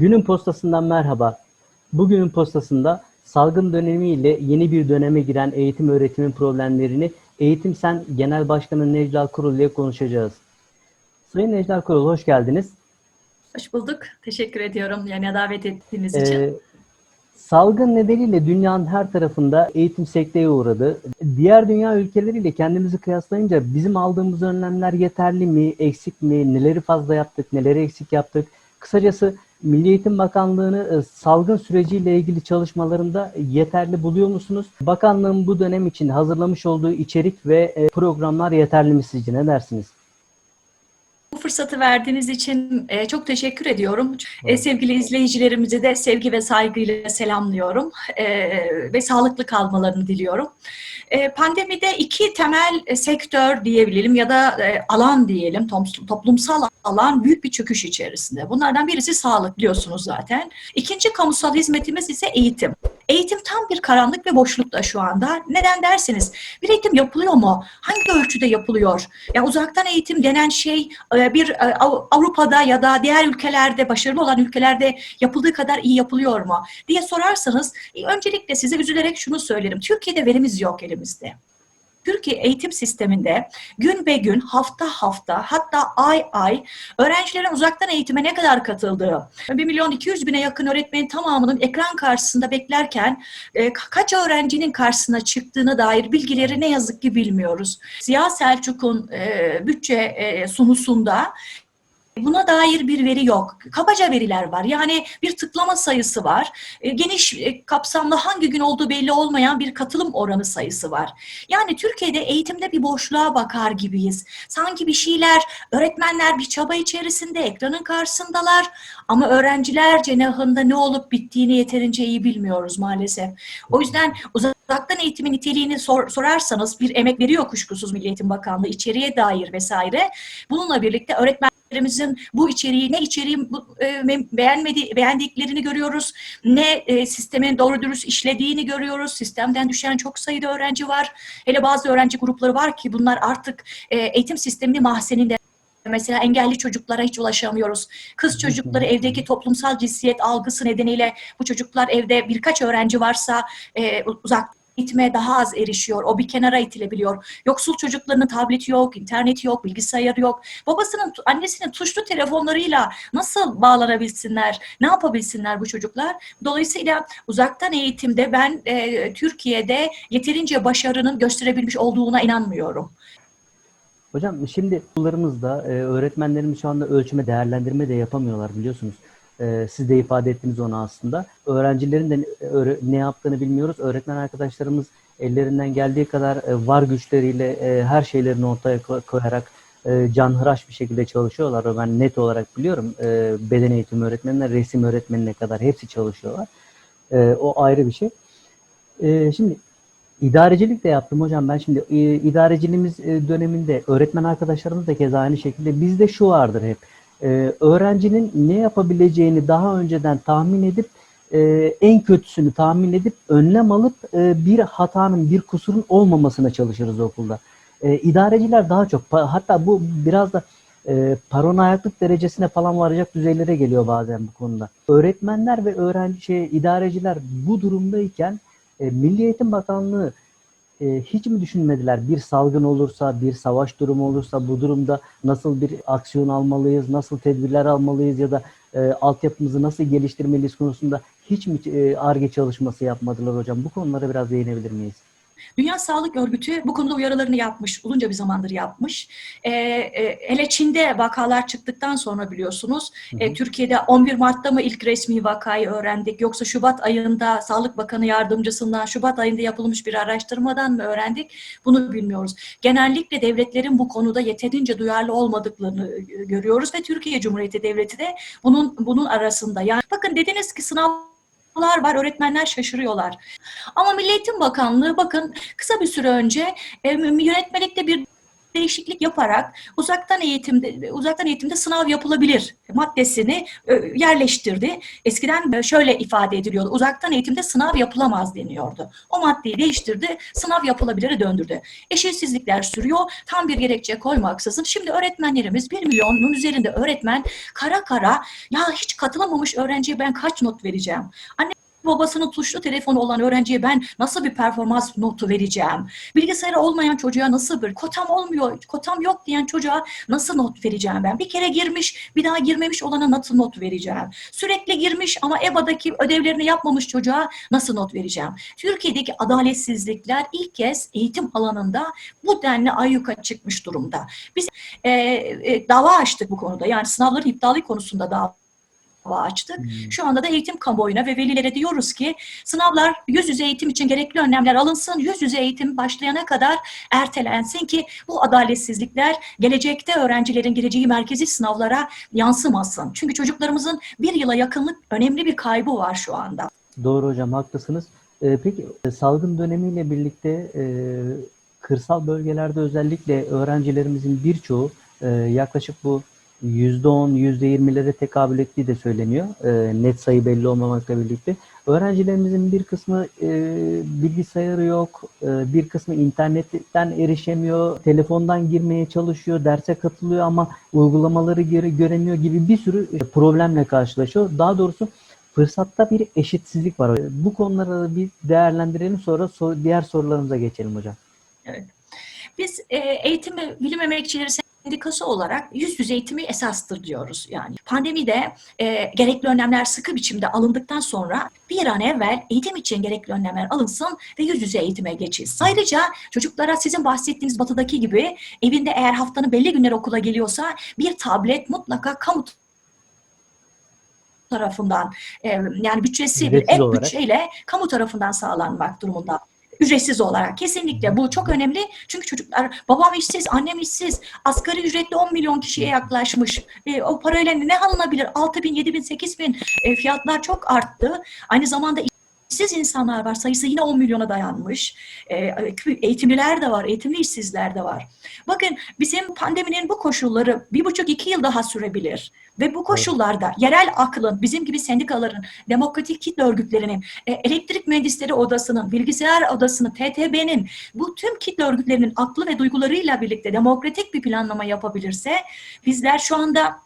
Günün postasından merhaba. Bugünün postasında salgın dönemiyle yeni bir döneme giren eğitim öğretimin problemlerini Eğitim Sen Genel Başkanı Necla Kurul ile konuşacağız. Sayın Necla Kurul hoş geldiniz. Hoş bulduk. Teşekkür ediyorum yani davet ettiğiniz için. Salgın nedeniyle dünyanın her tarafında eğitim sekteye uğradı. Diğer dünya ülkeleriyle kendimizi kıyaslayınca bizim aldığımız önlemler yeterli mi, eksik mi, neleri fazla yaptık, neleri eksik yaptık? Kısacası Milli Eğitim Bakanlığı'nı e, salgın süreciyle ilgili çalışmalarında yeterli buluyor musunuz? Bakanlığın bu dönem için hazırlamış olduğu içerik ve e, programlar yeterli mi sizce? Ne dersiniz? Fırsatı verdiğiniz için e, çok teşekkür ediyorum. E, sevgili izleyicilerimizi de sevgi ve saygıyla selamlıyorum e, ve sağlıklı kalmalarını diliyorum. E, pandemide iki temel e, sektör diyebilirim ya da e, alan diyelim, toplumsal alan büyük bir çöküş içerisinde. Bunlardan birisi sağlık biliyorsunuz zaten. İkinci kamusal hizmetimiz ise eğitim. Eğitim tam bir karanlık ve boşlukta şu anda. Neden derseniz bir eğitim yapılıyor mu? Hangi ölçüde yapılıyor? Ya uzaktan eğitim denen şey e, bir e, Av- Avrupa'da ya da diğer ülkelerde başarılı olan ülkelerde yapıldığı kadar iyi yapılıyor mu diye sorarsanız e, öncelikle size üzülerek şunu söylerim. Türkiye'de verimiz yok elimizde. Türkiye eğitim sisteminde gün be gün, hafta hafta, hatta ay ay öğrencilerin uzaktan eğitime ne kadar katıldığı, 1 milyon 200 bine yakın öğretmenin tamamının ekran karşısında beklerken e, ka- kaç öğrencinin karşısına çıktığına dair bilgileri ne yazık ki bilmiyoruz. Ziya Selçuk'un e, bütçe e, sunusunda Buna dair bir veri yok. Kabaca veriler var. Yani bir tıklama sayısı var. E, Geniş e, kapsamlı hangi gün olduğu belli olmayan bir katılım oranı sayısı var. Yani Türkiye'de eğitimde bir boşluğa bakar gibiyiz. Sanki bir şeyler, öğretmenler bir çaba içerisinde ekranın karşısındalar ama öğrenciler cenahında ne olup bittiğini yeterince iyi bilmiyoruz maalesef. O yüzden uzaktan eğitimin niteliğini sor- sorarsanız bir emek veriyor kuşkusuz Milli Eğitim Bakanlığı içeriye dair vesaire. Bununla birlikte öğretmenlerimizin bu içeriği, ne içeriği bu, e, beğenmedi, beğendiklerini görüyoruz, ne e, sistemin doğru dürüst işlediğini görüyoruz. Sistemden düşen çok sayıda öğrenci var. Hele bazı öğrenci grupları var ki bunlar artık e, eğitim sisteminin mahzeninde Mesela engelli çocuklara hiç ulaşamıyoruz. Kız çocukları evdeki toplumsal cinsiyet algısı nedeniyle bu çocuklar evde birkaç öğrenci varsa e, uzak eğitime daha az erişiyor. O bir kenara itilebiliyor. Yoksul çocuklarının tableti yok, interneti yok, bilgisayarı yok. Babasının, annesinin tuşlu telefonlarıyla nasıl bağlanabilsinler, ne yapabilsinler bu çocuklar? Dolayısıyla uzaktan eğitimde ben e, Türkiye'de yeterince başarının gösterebilmiş olduğuna inanmıyorum. Hocam şimdi okullarımızda e, öğretmenlerimiz şu anda ölçme değerlendirme de yapamıyorlar biliyorsunuz. E, siz de ifade ettiniz onu aslında. Öğrencilerin de ne- yaptığını bilmiyoruz. Öğretmen arkadaşlarımız ellerinden geldiği kadar e, var güçleriyle e, her şeylerini ortaya ko- koyarak e, canhıraş bir şekilde çalışıyorlar. Ben net olarak biliyorum. E, beden eğitimi öğretmeninden resim öğretmenine kadar hepsi çalışıyorlar. O ayrı bir şey. Şimdi İdarecilik de yaptım hocam. Ben şimdi idareciliğimiz döneminde öğretmen arkadaşlarımız da keza aynı şekilde bizde şu vardır hep. E, öğrencinin ne yapabileceğini daha önceden tahmin edip e, en kötüsünü tahmin edip önlem alıp e, bir hatanın, bir kusurun olmamasına çalışırız okulda. E, idareciler daha çok hatta bu biraz da e, paranoyaklık derecesine falan varacak düzeylere geliyor bazen bu konuda. Öğretmenler ve öğrenci şey, idareciler bu durumdayken e, Milli Eğitim Bakanlığı e, hiç mi düşünmediler bir salgın olursa, bir savaş durumu olursa bu durumda nasıl bir aksiyon almalıyız, nasıl tedbirler almalıyız ya da e, altyapımızı nasıl geliştirmeliyiz konusunda hiç mi e, ARGE çalışması yapmadılar hocam? Bu konulara biraz değinebilir miyiz? Dünya Sağlık Örgütü bu konuda uyarılarını yapmış, uzunca bir zamandır yapmış. Ee, e, hele Çin'de vakalar çıktıktan sonra biliyorsunuz, e. Türkiye'de 11 Mart'ta mı ilk resmi vakayı öğrendik, yoksa Şubat ayında Sağlık Bakanı yardımcısından Şubat ayında yapılmış bir araştırmadan mı öğrendik? Bunu bilmiyoruz. Genellikle devletlerin bu konuda yeterince duyarlı olmadıklarını e, görüyoruz ve Türkiye Cumhuriyeti Devleti de bunun bunun arasında. Yani bakın dediniz ki sınav var, öğretmenler şaşırıyorlar. Ama Milli Eğitim Bakanlığı bakın kısa bir süre önce yönetmelikte bir değişiklik yaparak uzaktan eğitimde uzaktan eğitimde sınav yapılabilir maddesini e, yerleştirdi. Eskiden şöyle ifade ediliyordu. Uzaktan eğitimde sınav yapılamaz deniyordu. O maddeyi değiştirdi, sınav yapılabilire döndürdü. Eşitsizlikler sürüyor. Tam bir gerekçe koymaksızın. Şimdi öğretmenlerimiz 1 milyonun üzerinde öğretmen kara kara ya hiç katılamamış öğrenciye ben kaç not vereceğim? Anne babasının tuşlu telefonu olan öğrenciye ben nasıl bir performans notu vereceğim? Bilgisayarı olmayan çocuğa nasıl bir kotam olmuyor, kotam yok diyen çocuğa nasıl not vereceğim ben? Bir kere girmiş, bir daha girmemiş olana nasıl not vereceğim? Sürekli girmiş ama EBA'daki ödevlerini yapmamış çocuğa nasıl not vereceğim? Türkiye'deki adaletsizlikler ilk kez eğitim alanında bu denli ayyuka çıkmış durumda. Biz e, e, dava açtık bu konuda. Yani sınavların iptali konusunda dava açtık. Şu anda da eğitim kamuoyuna ve velilere diyoruz ki sınavlar yüz yüze eğitim için gerekli önlemler alınsın. Yüz yüze eğitim başlayana kadar ertelensin ki bu adaletsizlikler gelecekte öğrencilerin gireceği merkezi sınavlara yansımasın. Çünkü çocuklarımızın bir yıla yakınlık önemli bir kaybı var şu anda. Doğru hocam haklısınız. Ee, peki salgın dönemiyle birlikte e, kırsal bölgelerde özellikle öğrencilerimizin birçoğu e, yaklaşık bu %10, %20'lere tekabül ettiği de söyleniyor. E, net sayı belli olmamakla birlikte. Öğrencilerimizin bir kısmı e, bilgisayarı yok, e, bir kısmı internetten erişemiyor, telefondan girmeye çalışıyor, derse katılıyor ama uygulamaları göre, göremiyor gibi bir sürü e, problemle karşılaşıyor. Daha doğrusu fırsatta bir eşitsizlik var. Bu konuları da bir değerlendirelim sonra sor- diğer sorularımıza geçelim hocam. Biz e, eğitim ve bilim emekçileri sendikası olarak yüz yüze eğitimi esastır diyoruz. Yani pandemide e, gerekli önlemler sıkı biçimde alındıktan sonra bir an evvel eğitim için gerekli önlemler alınsın ve yüz yüze eğitime geçilsin. Ayrıca çocuklara sizin bahsettiğiniz batıdaki gibi evinde eğer haftanın belli günleri okula geliyorsa bir tablet mutlaka kamu tarafından e, yani bütçesi bir ek olarak. bütçeyle kamu tarafından sağlanmak durumunda. Ücretsiz olarak. Kesinlikle. Bu çok önemli. Çünkü çocuklar babam işsiz annem işsiz. Asgari ücretli 10 milyon kişiye yaklaşmış. E, o parayla ne alınabilir? 6 bin 7 bin 8 bin e, fiyatlar çok arttı. Aynı zamanda işsiz insanlar var. Sayısı yine 10 milyona dayanmış. E, eğitimliler de var eğitimli işsizler de var. Bakın bizim pandeminin bu koşulları bir buçuk iki yıl daha sürebilir. Ve bu koşullarda yerel aklın bizim gibi sendikaların demokratik kitle örgütlerinin e, elektrik mühendisleri odasının, bilgisayar odasının, TTB'nin bu tüm kitle örgütlerinin aklı ve duygularıyla birlikte demokratik bir planlama yapabilirse bizler şu anda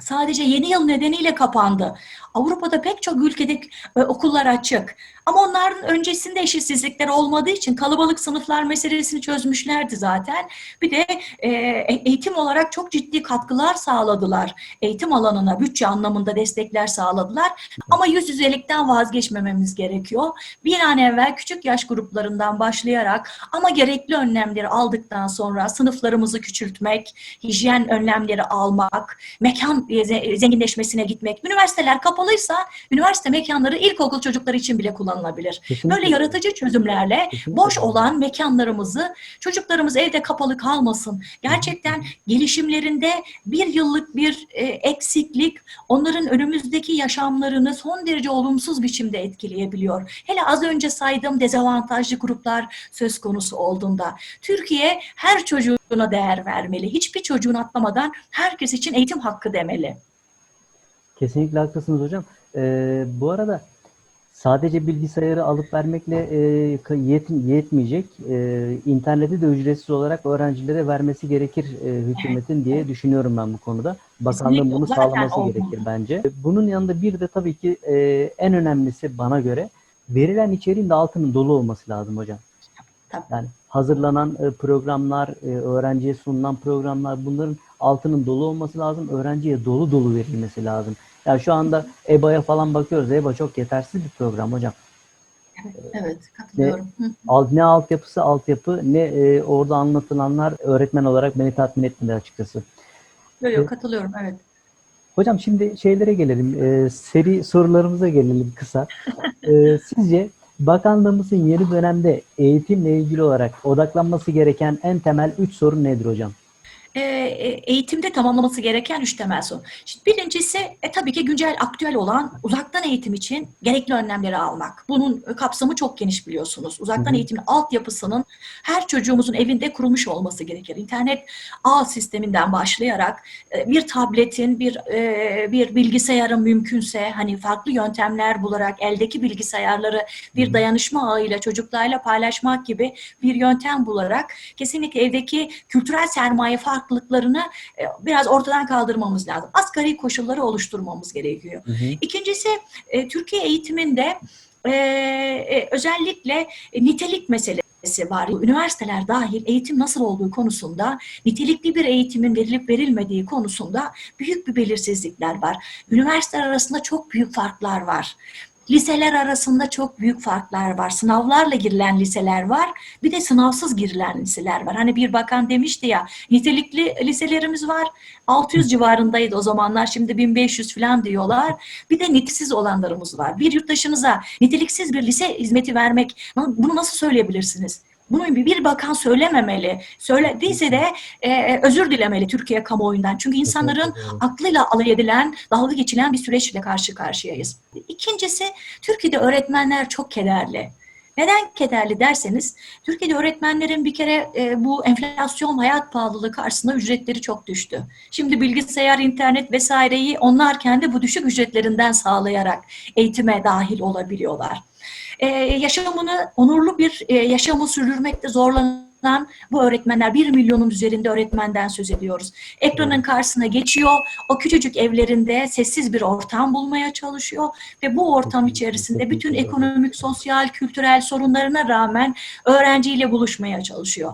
sadece yeni yıl nedeniyle kapandı. Avrupa'da pek çok ülkede e, okullar açık. Ama onların öncesinde eşitsizlikler olmadığı için kalabalık sınıflar meselesini çözmüşlerdi zaten. Bir de e, eğitim olarak çok ciddi katkılar sağladılar. Eğitim alanına bütçe anlamında destekler sağladılar. Ama yüz yüzelikten vazgeçmememiz gerekiyor. Bir an evvel küçük yaş gruplarından başlayarak ama gerekli önlemleri aldıktan sonra sınıflarımızı küçültmek, hijyen önlemleri almak, mekan e, zenginleşmesine gitmek. Üniversiteler kapalıysa üniversite mekanları ilkokul çocukları için bile kullanılabilir. Kesinlikle. Böyle yaratıcı çözümlerle Kesinlikle. boş olan mekanlarımızı çocuklarımız evde kapalı kalmasın. Gerçekten gelişimlerinde bir yıllık bir e, eksiklik onların önümüzdeki yaşamlarını son derece olumsuz biçimde etkileyebiliyor. Hele az önce saydığım dezavantajlı gruplar söz konusu olduğunda Türkiye her çocuğuna değer vermeli. Hiçbir çocuğun atlamadan herkes için eğitim hakkı demeli. Kesinlikle haklısınız hocam. Ee, bu arada sadece bilgisayarı alıp vermekle e, yet- yetmeyecek. Ee, interneti de ücretsiz olarak öğrencilere vermesi gerekir e, hükümetin diye düşünüyorum ben bu konuda. Bakanlığın bunu sağlaması olmalı. gerekir bence. Bunun yanında bir de tabii ki e, en önemlisi bana göre verilen içeriğin de altının dolu olması lazım hocam. Tabii. Yani hazırlanan e, programlar, e, öğrenciye sunulan programlar bunların altının dolu olması lazım. Öğrenciye dolu dolu verilmesi lazım. Yani şu anda EBA'ya falan bakıyoruz. EBA çok yetersiz bir program hocam. Evet, katılıyorum. Hı. Al- Ne altyapısı altyapı ne e, orada anlatılanlar öğretmen olarak beni tatmin etmedi açıkçası. Yok, Evet. yok, katılıyorum, evet. Hocam şimdi şeylere gelelim. E, seri sorularımıza gelelim kısa. E, sizce bakanlığımızın yeni dönemde eğitimle ilgili olarak odaklanması gereken en temel üç sorun nedir hocam? E, eğitimde tamamlaması gereken üç temel sorun. Şimdi birincisi e, tabii ki güncel aktüel olan uzaktan eğitim için gerekli önlemleri almak. Bunun kapsamı çok geniş biliyorsunuz. Uzaktan Hı hı. eğitimin altyapısının her çocuğumuzun evinde kurulmuş olması gerekir. İnternet ağ sisteminden başlayarak e, bir tabletin, bir e, bir bilgisayarın mümkünse hani farklı yöntemler bularak eldeki bilgisayarları bir dayanışma ağıyla çocuklarla paylaşmak gibi bir yöntem bularak kesinlikle evdeki kültürel sermaye farklılıklarını e, biraz ortadan kaldırmamız lazım. Asgari koşulları oluşturmamız gerekiyor. Hı hı. İkincisi e, Türkiye eğitiminde e, e, özellikle e, nitelik meselesi var. Üniversiteler dahil eğitim nasıl olduğu konusunda nitelikli bir eğitimin verilip verilmediği konusunda büyük bir belirsizlikler var. Üniversiteler arasında çok büyük farklar var. Liseler arasında çok büyük farklar var. Sınavlarla girilen liseler var. Bir de sınavsız girilen liseler var. Hani bir bakan demişti ya nitelikli liselerimiz var. 600 civarındaydı o zamanlar. Şimdi 1500 falan diyorlar. Bir de nitesiz olanlarımız var. Bir yurttaşınıza niteliksiz bir lise hizmeti vermek bunu nasıl söyleyebilirsiniz? Bunu bir bakan söylememeli. Söylediyse de e, özür dilemeli Türkiye kamuoyundan. Çünkü insanların aklıyla alay edilen, dalga geçilen bir süreçle karşı karşıyayız. İkincisi, Türkiye'de öğretmenler çok kederli. Neden kederli derseniz, Türkiye'de öğretmenlerin bir kere e, bu enflasyon, hayat pahalılığı karşısında ücretleri çok düştü. Şimdi bilgisayar, internet vesaireyi onlar kendi bu düşük ücretlerinden sağlayarak eğitime dahil olabiliyorlar. E, yaşamını, onurlu bir e, yaşamı sürdürmekte zorlanan bu öğretmenler, bir milyonun üzerinde öğretmenden söz ediyoruz. Ekranın karşısına geçiyor, o küçücük evlerinde sessiz bir ortam bulmaya çalışıyor ve bu ortam içerisinde bütün ekonomik, sosyal, kültürel sorunlarına rağmen öğrenciyle buluşmaya çalışıyor.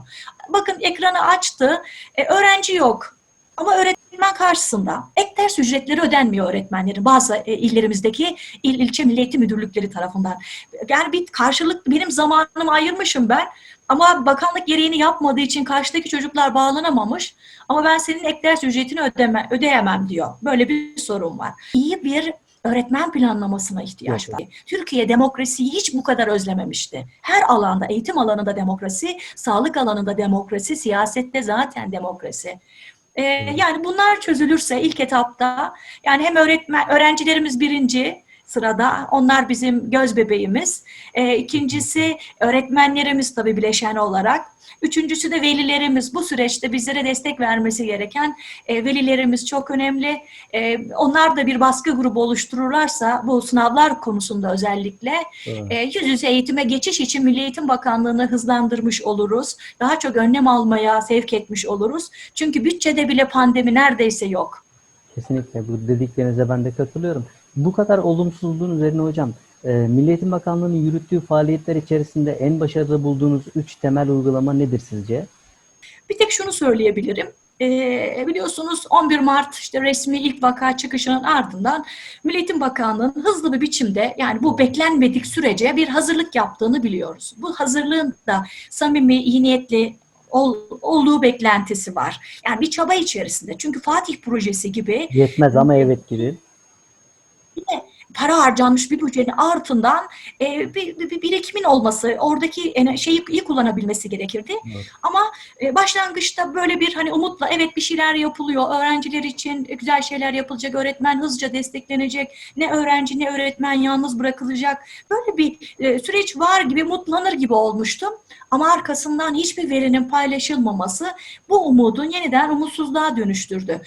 Bakın ekranı açtı, e, öğrenci yok ama öğretmen karşısında. Ek ders ücretleri ödenmiyor öğretmenlerin bazı e, illerimizdeki il ilçe milli eğitim müdürlükleri tarafından. Yani bir karşılık benim zamanımı ayırmışım ben ama bakanlık gereğini yapmadığı için karşıdaki çocuklar bağlanamamış ama ben senin ek ders ücretini ödeme, ödeyemem diyor. Böyle bir sorun var. İyi bir öğretmen planlamasına ihtiyaç var. Türkiye demokrasiyi hiç bu kadar özlememişti. Her alanda, eğitim alanında demokrasi, sağlık alanında demokrasi, siyasette zaten demokrasi. Ee, yani bunlar çözülürse ilk etapta yani hem öğretmen öğrencilerimiz birinci sırada onlar bizim göz bebeğimiz. Ee, ikincisi öğretmenlerimiz tabii bileşen olarak. Üçüncüsü de velilerimiz. Bu süreçte bizlere destek vermesi gereken e, velilerimiz çok önemli. E, onlar da bir baskı grubu oluştururlarsa bu sınavlar konusunda özellikle Doğru. e, yüz yüze eğitime geçiş için Milli Eğitim Bakanlığı'nı hızlandırmış oluruz. Daha çok önlem almaya sevk etmiş oluruz. Çünkü bütçede bile pandemi neredeyse yok. Kesinlikle bu dediklerinize ben de katılıyorum. Bu kadar olumsuzluğun üzerine hocam, e, Milli Eğitim Bakanlığı'nın yürüttüğü faaliyetler içerisinde en başarılı bulduğunuz üç temel uygulama nedir sizce? Bir tek şunu söyleyebilirim. Ee, biliyorsunuz 11 Mart işte resmi ilk vaka çıkışının ardından Milli Eğitim Bakanlığı'nın hızlı bir biçimde yani bu beklenmedik sürece bir hazırlık yaptığını biliyoruz. Bu hazırlığın da samimi, iyi niyetli ol- olduğu beklentisi var. Yani bir çaba içerisinde. Çünkü Fatih projesi gibi Yetmez ama evet gibi. Para harcanmış bir bütçenin ardından e, bir, bir, bir birikimin olması, oradaki şeyi iyi kullanabilmesi gerekirdi. Evet. Ama e, başlangıçta böyle bir hani umutla evet bir şeyler yapılıyor, öğrenciler için güzel şeyler yapılacak, öğretmen hızlıca desteklenecek, ne öğrenci ne öğretmen yalnız bırakılacak. Böyle bir e, süreç var gibi, mutlanır gibi olmuştum. Ama arkasından hiçbir verinin paylaşılmaması bu umudun yeniden umutsuzluğa dönüştürdü.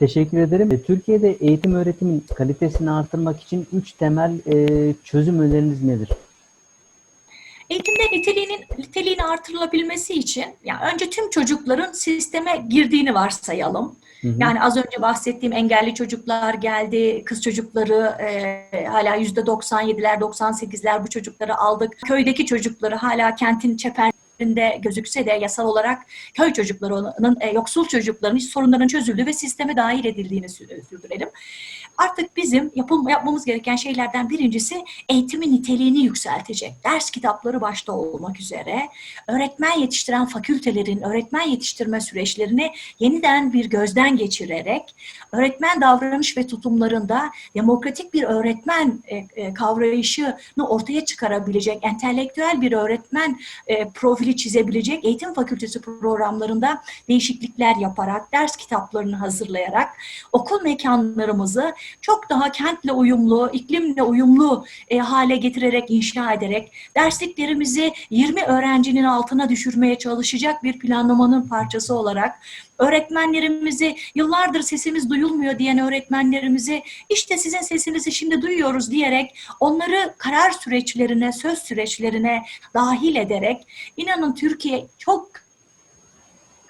Teşekkür ederim. E, Türkiye'de eğitim öğretimin kalitesini artırmak için üç temel e, çözüm öneriniz nedir? Eğitimde niteliğinin niteliğini artırılabilmesi için yani önce tüm çocukların sisteme girdiğini varsayalım. Hı hı. Yani az önce bahsettiğim engelli çocuklar geldi, kız çocukları e, hala yüzde 97'ler, 98'ler bu çocukları aldık. Köydeki çocukları hala kentin çeperinde gözükse de yasal olarak köy çocuklarının, e, yoksul çocukların hiç sorunların çözüldüğü ve sisteme dahil edildiğini sü- sürdürelim. Artık bizim yapım, yapmamız gereken şeylerden birincisi eğitimin niteliğini yükseltecek. Ders kitapları başta olmak üzere öğretmen yetiştiren fakültelerin öğretmen yetiştirme süreçlerini yeniden bir gözden geçirerek öğretmen davranış ve tutumlarında demokratik bir öğretmen e, e, kavrayışını ortaya çıkarabilecek entelektüel bir öğretmen e, profili çizebilecek eğitim fakültesi programlarında değişiklikler yaparak, ders kitaplarını hazırlayarak okul mekanlarımızı çok daha kentle uyumlu, iklimle uyumlu e, hale getirerek, inşa ederek dersliklerimizi 20 öğrencinin altına düşürmeye çalışacak bir planlamanın parçası olarak öğretmenlerimizi yıllardır sesimiz duyulmuyor diyen öğretmenlerimizi işte sizin sesinizi şimdi duyuyoruz diyerek onları karar süreçlerine, söz süreçlerine dahil ederek inanın Türkiye çok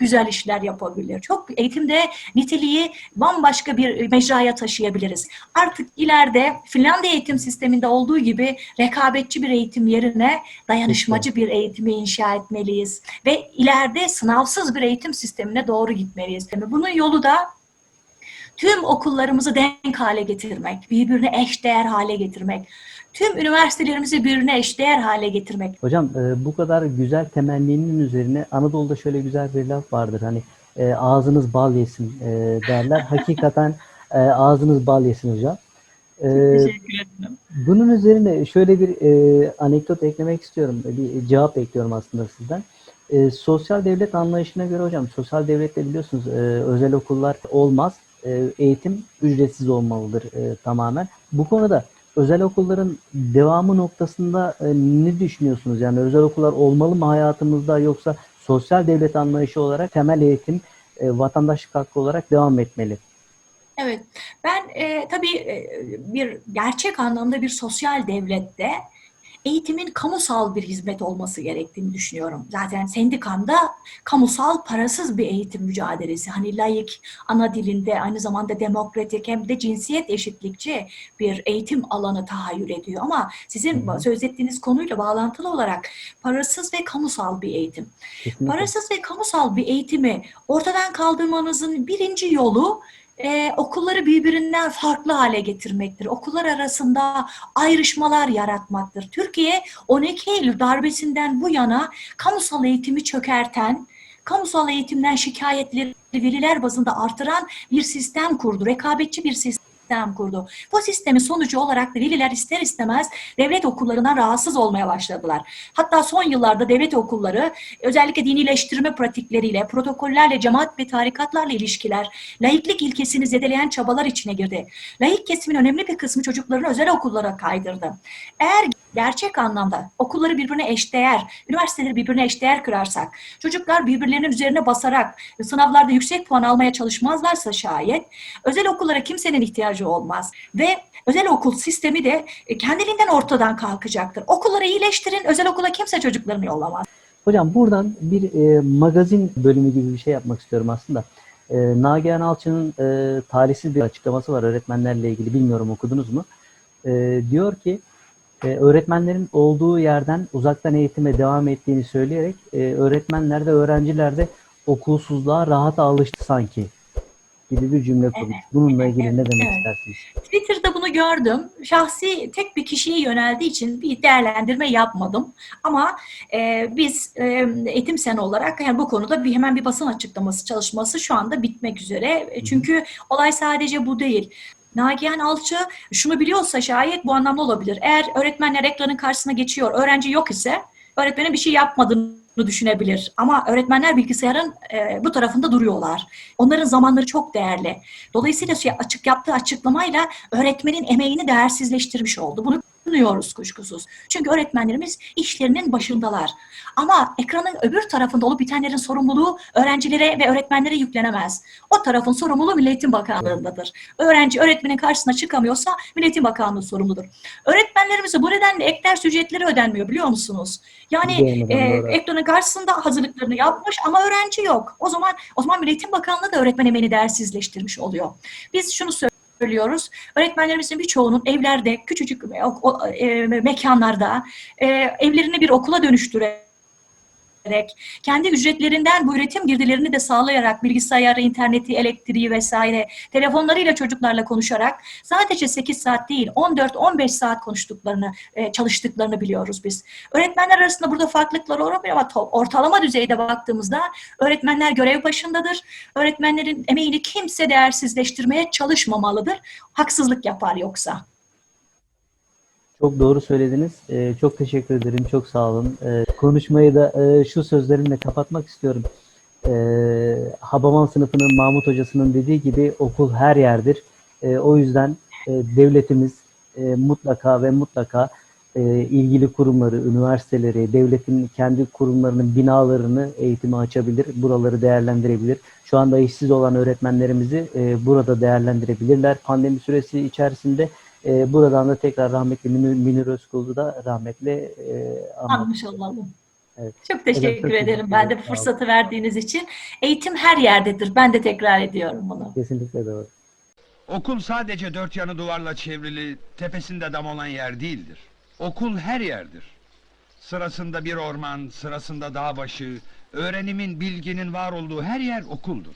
güzel işler yapabilir. Çok eğitimde niteliği bambaşka bir mecraya taşıyabiliriz. Artık ileride Finlandiya eğitim sisteminde olduğu gibi rekabetçi bir eğitim yerine dayanışmacı bir eğitimi inşa etmeliyiz. Ve ileride sınavsız bir eğitim sistemine doğru gitmeliyiz. Bunun yolu da tüm okullarımızı denk hale getirmek, birbirine eşdeğer hale getirmek, tüm üniversitelerimizi birbirine eşdeğer hale getirmek. Hocam e, bu kadar güzel temenninin üzerine Anadolu'da şöyle güzel bir laf vardır. Hani e, ağzınız bal yesin e, derler. Hakikaten e, ağzınız bal yesin hocam. E, Teşekkür ederim. bunun üzerine şöyle bir e, anekdot eklemek istiyorum. Bir cevap bekliyorum aslında sizden. E, sosyal devlet anlayışına göre hocam, sosyal devlette biliyorsunuz e, özel okullar olmaz. E, eğitim ücretsiz olmalıdır e, tamamen. Bu konuda özel okulların devamı noktasında e, ne düşünüyorsunuz? Yani özel okullar olmalı mı hayatımızda yoksa sosyal devlet anlayışı olarak temel eğitim e, vatandaşlık hakkı olarak devam etmeli? Evet, ben e, tabii e, bir gerçek anlamda bir sosyal devlette eğitimin kamusal bir hizmet olması gerektiğini düşünüyorum. Zaten sendikamda kamusal parasız bir eğitim mücadelesi. Hani layık, ana dilinde aynı zamanda demokratik hem de cinsiyet eşitlikçi bir eğitim alanı tahayyül ediyor. Ama sizin Hı hı. söz ettiğiniz konuyla bağlantılı olarak parasız ve kamusal bir eğitim. Kesinlikle. Parasız ve kamusal bir eğitimi ortadan kaldırmanızın birinci yolu e, okulları birbirinden farklı hale getirmektir. Okullar arasında ayrışmalar yaratmaktır. Türkiye 12 Eylül darbesinden bu yana kamusal eğitimi çökerten, kamusal eğitimden şikayetleri veliler bazında artıran bir sistem kurdu. Rekabetçi bir sistem kurdu. Bu sistemin sonucu olarak da veliler ister istemez devlet okullarından rahatsız olmaya başladılar. Hatta son yıllarda devlet okulları özellikle dinileştirme pratikleriyle, protokollerle, cemaat ve tarikatlarla ilişkiler, laiklik ilkesini zedeleyen çabalar içine girdi. Laik kesimin önemli bir kısmı çocuklarını özel okullara kaydırdı. Eğer gerçek anlamda okulları birbirine eşdeğer, üniversiteleri birbirine eşdeğer kırarsak, çocuklar birbirlerinin üzerine basarak sınavlarda yüksek puan almaya çalışmazlarsa şayet, özel okullara kimsenin ihtiyacı olmaz. Ve özel okul sistemi de e, kendiliğinden ortadan kalkacaktır. Okulları iyileştirin, özel okula kimse çocuklarını yollamaz. Hocam buradan bir e, magazin bölümü gibi bir şey yapmak istiyorum aslında. E, Nagihan Alçı'nın e, talihsiz bir açıklaması var öğretmenlerle ilgili. Bilmiyorum okudunuz mu? E, diyor ki e, öğretmenlerin olduğu yerden uzaktan eğitime devam ettiğini söyleyerek e, öğretmenler de öğrenciler de okulsuzluğa rahata alıştı sanki gibi bir cümle kurmuş. Bununla ilgili ne demek evet. istersiniz? Twitter'da bunu gördüm. Şahsi tek bir kişiye yöneldiği için bir değerlendirme yapmadım. Ama e, biz e, eğitim sen olarak yani bu konuda bir hemen bir basın açıklaması çalışması şu anda bitmek üzere. E, Çünkü olay sadece bu değil. Nagihan Alçı şunu biliyorsa şayet bu anlamda olabilir. Eğer öğretmenler ekranın karşısına geçiyor, öğrenci yok ise öğretmenin bir şey yapmadığını düşünebilir. Ama öğretmenler bilgisayarın e, bu tarafında duruyorlar. Onların zamanları çok değerli. Dolayısıyla şey, açık yaptığı açıklamayla öğretmenin emeğini değersizleştirmiş oldu. Bunu anlıyoruz kuşkusuz. Çünkü öğretmenlerimiz işlerinin başındalar. Ama ekranın öbür tarafında olup bitenlerin sorumluluğu öğrencilere ve öğretmenlere yüklenemez. O tarafın sorumluluğu Milli Eğitim Bakanlığı'ndadır. Öğrenci öğretmenin karşısına çıkamıyorsa Milli Eğitim Bakanlığı sorumludur. Öğretmenlerimize bu nedenle ek ders ücretleri ödenmiyor biliyor musunuz? Yani e, ekranın karşısında hazırlıklarını yapmış ama öğrenci yok. O zaman o zaman Milli Eğitim Bakanlığı da öğretmen emeğini değersizleştirmiş oluyor. Biz şunu söylüyoruz. Öğretmenlerimizin birçoğunun evlerde, küçücük e, mekanlarda e, evlerini bir okula dönüştürerek kendi ücretlerinden bu üretim girdilerini de sağlayarak bilgisayarı, interneti, elektriği vesaire telefonlarıyla çocuklarla konuşarak sadece 8 saat değil 14-15 saat konuştuklarını, e, çalıştıklarını biliyoruz biz. Öğretmenler arasında burada farklılıklar olabilir ama ortalama düzeyde baktığımızda öğretmenler görev başındadır. Öğretmenlerin emeğini kimse değersizleştirmeye çalışmamalıdır. Haksızlık yapar yoksa. Çok doğru söylediniz. Ee, çok teşekkür ederim. Çok sağ olun. Ee, konuşmayı da e, şu sözlerimle kapatmak istiyorum. Ee, Hababam sınıfının Mahmut hocasının dediği gibi okul her yerdir. Ee, o yüzden e, devletimiz e, mutlaka ve mutlaka e, ilgili kurumları, üniversiteleri, devletin kendi kurumlarının binalarını eğitime açabilir, buraları değerlendirebilir. Şu anda işsiz olan öğretmenlerimizi e, burada değerlendirebilirler. Pandemi süresi içerisinde e, buradan da tekrar rahmetli Münir, Münir Özkul'u da rahmetle e, Anmış olalım. Evet. Çok teşekkür Evet, çok ederim teşekkür ben de bu fırsatı verdiğiniz için. Eğitim her yerdedir. Ben de tekrar ediyorum bunu. Kesinlikle doğru. Okul sadece dört yanı duvarla çevrili, tepesinde dam olan yer değildir. Okul her yerdir. Sırasında bir orman, sırasında dağ başı, öğrenimin, bilginin var olduğu her yer okuldur.